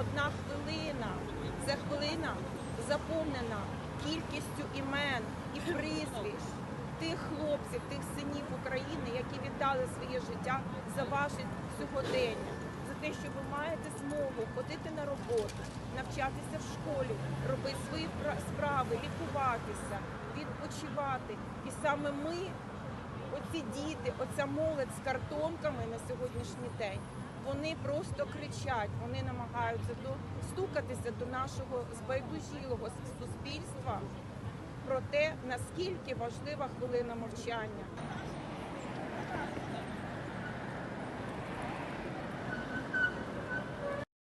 одна хвилина. це хвилина заповнена кількістю імен і прізвищ тих хлопців, тих синів України, які віддали своє життя за ваше сьогодення, за те, що ви маєте змогу ходити на роботу, навчатися в школі, робити свої справи, лікуватися, відпочивати. І саме ми, оці діти, оця молодь з картонками на сьогоднішній день. Вони просто кричать, вони намагаються достукатися до нашого збайдужілого суспільства про те, наскільки важлива хвилина мовчання.